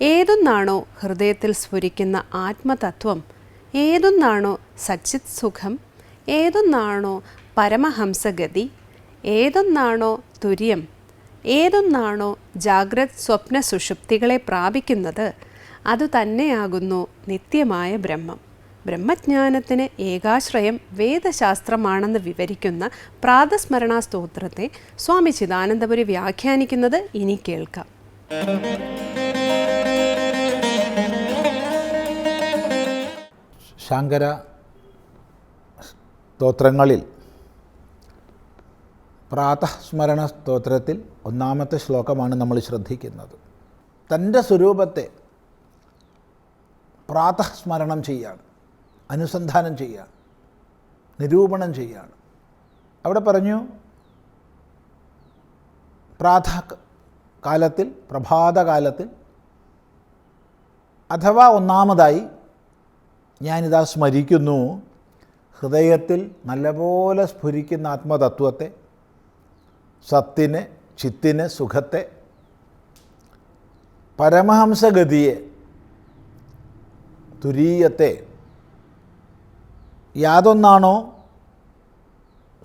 ഏതൊന്നാണോ ഹൃദയത്തിൽ സ്ഫുരിക്കുന്ന ആത്മതത്വം ഏതൊന്നാണോ സച്ചിത് സുഖം ഏതൊന്നാണോ പരമഹംസഗതി ഏതൊന്നാണോ തുര്യം ഏതൊന്നാണോ ജാഗ്രത് സ്വപ്ന സുഷുപ്തികളെ പ്രാപിക്കുന്നത് അതുതന്നെയാകുന്നു നിത്യമായ ബ്രഹ്മം. ബ്രഹ്മജ്ഞാനത്തിന് ഏകാശ്രയം വേദശാസ്ത്രമാണെന്ന് വിവരിക്കുന്ന പ്രാതസ്മരണാ സ്തോത്രത്തെ സ്വാമി ചിദാനന്ദപുരി വ്യാഖ്യാനിക്കുന്നത് ഇനി കേൾക്കാം. ശങ്കര സ്തോത്രങ്ങളിൽ പ്രാതസ്മരണ സ്തോത്രത്തിൽ ഒന്നാമത്തെ ശ്ലോകമാണ് നമ്മൾ ശ്രദ്ധിക്കുന്നത്. തന്റെ സ്വരൂപത്തെ പ്രാതസ്മരണം ചെയ്യാണ് അനുസന്ധാനം ചെയ്യാണ് നിരൂപണം ചെയ്യാണ് അവിടെ പറഞ്ഞു പ്രാത കാലത്തിൽ പ്രഭാതകാലത്തിൽ അഥവാ ഒന്നാമതായി ഞാനിതാ സ്മരിക്കുന്നു. ഹൃദയത്തിൽ നല്ലപോലെ സ്ഫുരിക്കുന്ന ആത്മതത്വത്തെ സത്തിനെ ചിത്തിനെ സുഖത്തെ പരമഹംസഗതിയെ തുരീയത്തെ യാതൊന്നാണോ?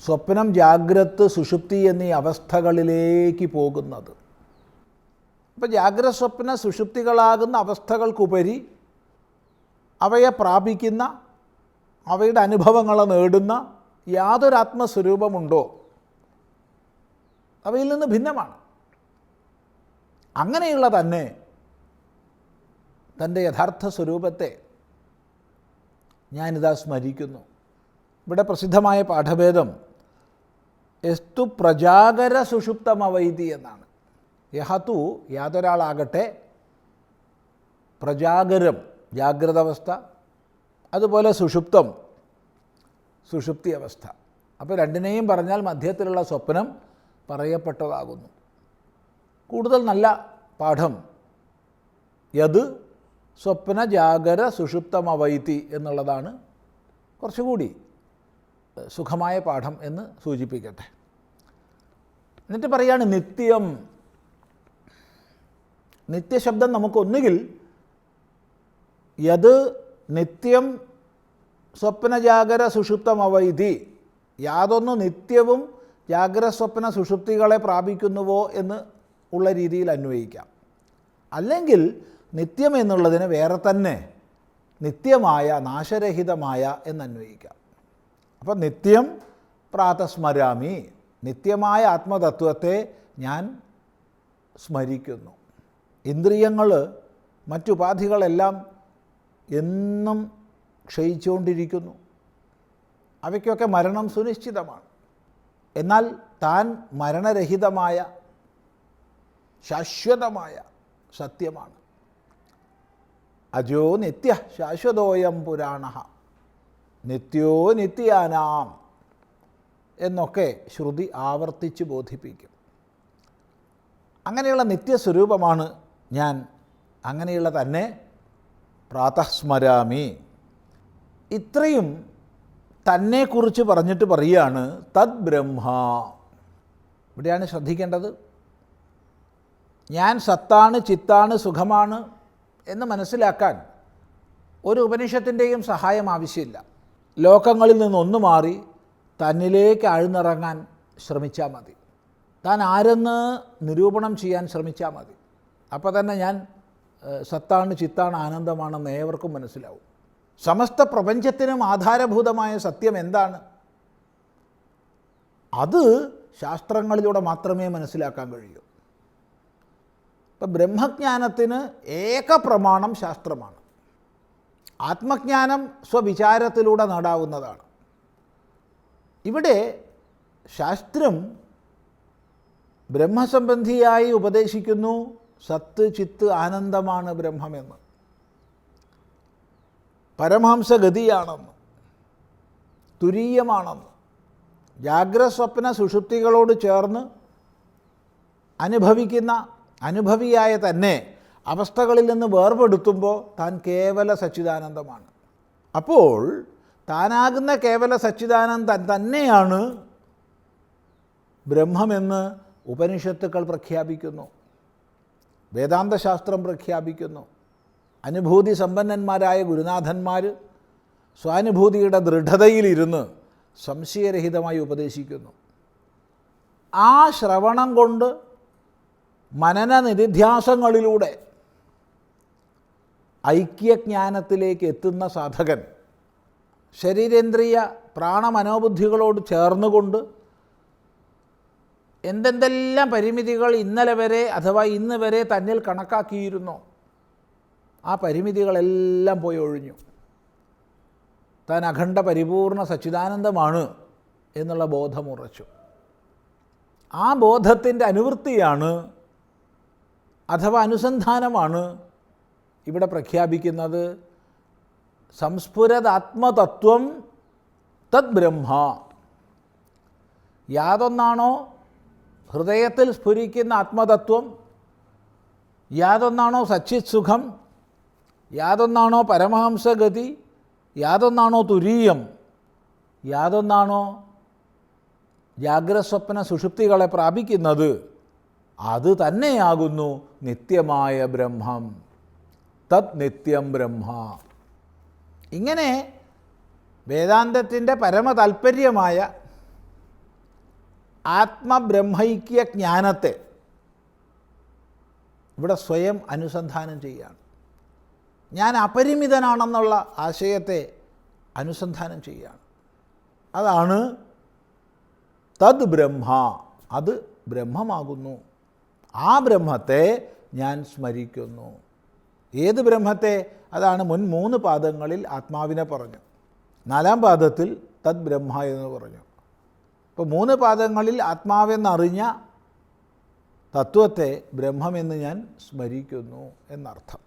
സ്വപ്നം ജാഗ്രത് സുഷുപ്തി എന്നീ അവസ്ഥകളിലേക്ക് പോകുന്നത്. അപ്പോൾ ജാഗ്രത സ്വപ്ന സുഷുപ്തികളാകുന്ന അവസ്ഥകൾക്കുപരി അവയെ പ്രാപിക്കുന്ന അവയുടെ അനുഭവങ്ങളെ നേടുന്ന യാതൊരു ആത്മസ്വരൂപമുണ്ടോ? അവയിൽ നിന്ന് ഭിന്നമാണ്. അങ്ങനെയുള്ള തന്നെ തന്റെ യഥാർത്ഥ സ്വരൂപത്തെ ഞാനിതാ സ്മരിക്കുന്നു. ഇവിടെ പ്രസിദ്ധമായ പാഠഭേദം എസ്തു പ്രജാകര സുഷുപ്തമവൈതി എന്നാണ്. യഹതു യാതൊരാളാകട്ടെ പ്രജാഗരം ജാഗ്രത അവസ്ഥ അതുപോലെ സുഷുപ്തം സുഷുപ്തി അവസ്ഥ അപ്പോൾ രണ്ടിനെയും പറഞ്ഞാൽ മധ്യത്തിലുള്ള സ്വപ്നം പറയപ്പെട്ടതാകുന്നു. കൂടുതൽ നല്ല പാഠം. യത് സ്വപ്ന ജാഗര സുഷുപ്തമവൈത്തി എന്നുള്ളതാണ് കുറച്ചുകൂടി സുഖമായ പാഠം എന്ന് സൂചിപ്പിക്കട്ടെ. എന്നിട്ട് പറയാണ് നിത്യം. നിത്യശബ്ദം നമുക്കൊന്നുകിൽ യത് നിത്യം സ്വപ്നജാഗര സുഷുപ്തമവൈതി യാതൊന്നു നിത്യവും ജാഗ്രസ്വപ്ന സുഷുപ്തികളെ പ്രാപിക്കുന്നുവോ എന്ന് ഉള്ള രീതിയിൽ അന്വയിക്കാം അല്ലെങ്കിൽ നിത്യം എന്നുള്ളതിന് വേറെ തന്നെ നിത്യമായ നാശരഹിതമായ എന്നന്വയിക്കാം അപ്പം നിത്യം പ്രാതസ്മരാമി നിത്യമായ ആത്മതത്വത്തെ ഞാൻ സ്മരിക്കുന്നു. ഇന്ദ്രിയങ്ങൾ മറ്റുപാധികളെല്ലാം എന്നും ക്ഷയിച്ചുകൊണ്ടിരിക്കുന്നു. അവയ്ക്കൊക്കെ മരണം സുനിശ്ചിതമാണ്. എന്നാൽ താൻ മരണരഹിതമായ ശാശ്വതമായ സത്യമാണ്. അജോ നിത്യ ശാശ്വതോയം പുരാണ നിത്യോ നിത്യാനാം എന്നൊക്കെ ശ്രുതി ആവർത്തിച്ച് ബോധിപ്പിക്കും. അങ്ങനെയുള്ള നിത്യസ്വരൂപമാണ് ഞാൻ അങ്ങനെയുള്ള തന്നെ പ്രാതസ്മരാമി. ഇത്രയും തന്നെക്കുറിച്ച് പറഞ്ഞിട്ട് പറയുകയാണ് തദ് ബ്രഹ്മ. ഇവിടെയാണ് ശ്രദ്ധിക്കേണ്ടത്. ഞാൻ സത്താണ് ചിത്താണ് സുഖമാണ് എന്ന് മനസ്സിലാക്കാൻ ഒരു ഉപനിഷത്തിന്റെയും സഹായം ആവശ്യമില്ല. ലോകങ്ങളിൽ നിന്നൊന്നു മാറി തന്നിലേക്ക് ആഴ്ന്നിറങ്ങാൻ ശ്രമിച്ചാൽ മതി. താൻ ആരെന്ന് നിരൂപണം ചെയ്യാൻ ശ്രമിച്ചാൽ മതി. അപ്പോൾ തന്നെ ഞാൻ സത്താണ് ചിത്താണ് ആനന്ദമാണെന്ന് ഏവർക്കും മനസ്സിലാവും. സമസ്ത പ്രപഞ്ചത്തിനും ആധാരഭൂതമായ സത്യം എന്താണ്? അത് ശാസ്ത്രങ്ങളിലൂടെ മാത്രമേ മനസ്സിലാക്കാൻ കഴിയൂ. ഇപ്പം ബ്രഹ്മജ്ഞാനത്തിന് ഏക പ്രമാണം ശാസ്ത്രമാണ്. ആത്മജ്ഞാനം സ്വവിചാരത്തിലൂടെ നേടാവുന്നതാണ്. ഇവിടെ ശാസ്ത്രം ബ്രഹ്മസംബന്ധിയായി ഉപദേശിക്കുന്നു സത്ത് ചിത്ത് ആനന്ദമാണ് ബ്രഹ്മമെന്ന്. പരമഹംസഗതിയാണെന്ന്. തുരീയമാണെന്ന്. ജാഗ്രസ്വപ്ന സുഷുപ്തികളോട് ചേർന്ന് അനുഭവിക്കുന്ന അനുഭവിയായ തന്നെ അവസ്ഥകളിൽ നിന്ന് വേർപെടുത്തുമ്പോൾ താൻ കേവല സച്ചിദാനന്ദമാണ്. അപ്പോൾ താനാകുന്ന കേവല സച്ചിദാനന്ദൻ തന്നെയാണ് ബ്രഹ്മമെന്ന് ഉപനിഷത്തുക്കൾ പ്രഖ്യാപിക്കുന്നു. വേദാന്തശാസ്ത്രം പ്രഖ്യാപിക്കുന്നു. അനുഭൂതി സമ്പന്നന്മാരായ ഗുരുനാഥന്മാർ സ്വാനുഭൂതിയുടെ ദൃഢതയിലിരുന്ന് സംശയരഹിതമായി ഉപദേശിക്കുന്നു. ആ ശ്രവണം കൊണ്ട് മനന നിധിധ്യാസങ്ങളിലൂടെ ഐക്യജ്ഞാനത്തിലേക്ക് എത്തുന്ന സാധകൻ ശരീരേന്ദ്രിയ പ്രാണമനോബുദ്ധികളോട് ചേർന്നുകൊണ്ട് എന്തെന്തെല്ലാം പരിമിതികൾ ഇന്നലെ വരെ അഥവാ ഇന്ന് വരെ തന്നിൽ കണക്കാക്കിയിരുന്നോ? ആ പരിമിതികളെല്ലാം പോയി ഒഴിഞ്ഞു. താൻ അഖണ്ഡ പരിപൂർണ സച്ചിദാനന്ദമാണ് എന്നുള്ള ബോധമുറച്ചു ആ ബോധത്തിന്റെ അനുവൃത്തിയാണ് അഥവാ അനുസന്ധാനമാണ് ഇവിടെ പ്രഖ്യാപിക്കുന്നത്. സംസ്ഫുരതാത്മതത്വം തദ് ബ്രഹ്മ യാതൊന്നാണോ ഹൃദയത്തിൽ സ്ഫുരിക്കുന്ന ആത്മതത്വം യാതൊന്നാണോ സച്ചിത് സുഖം യാതൊന്നാണോ പരമഹംസഗതി യാതൊന്നാണോ തുരീയം യാതൊന്നാണോ ജാഗ്രസ്വപ്ന സുഷുപ്തികളെ പ്രാപിക്കുന്നത് അത് തന്നെയാകുന്നു നിത്യമായ ബ്രഹ്മം. തത് നിത്യം ബ്രഹ്മ. ഇങ്ങനെ വേദാന്തത്തിന്റെ പരമതാൽപ്പര്യമായ ആത്മബ്രഹ്മൈക്യ ജ്ഞാനത്തെ ഇവിടെ സ്വയം അനുസന്ധാനം ചെയ്യുകയാണ്. ഞാൻ അപരിമിതനാണെന്നുള്ള ആശയത്തെ അനുസന്ധാനം ചെയ്യുകയാണ്. അതാണ് തദ് ബ്രഹ്മ. അത് ബ്രഹ്മമാകുന്നു. ആ ബ്രഹ്മത്തെ ഞാൻ സ്മരിക്കുന്നു. ഏത് ബ്രഹ്മത്തെ? അതാണ് മുൻ മൂന്ന് പാദങ്ങളിൽ ആത്മാവിനെ പറഞ്ഞു നാലാം പാദത്തിൽ തദ് ബ്രഹ്മ എന്ന് പറഞ്ഞു. അപ്പോൾ മൂന്ന് പാദങ്ങളിൽ ആത്മാവെന്നറിഞ്ഞ തത്വത്തെ ബ്രഹ്മമെന്ന് ഞാൻ സ്മരിക്കുന്നു എന്നർത്ഥം.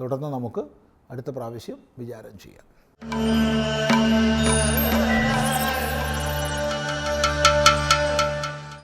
തുടർന്ന് നമുക്ക് അടുത്ത പ്രാവശ്യം വിചാരം ചെയ്യാം.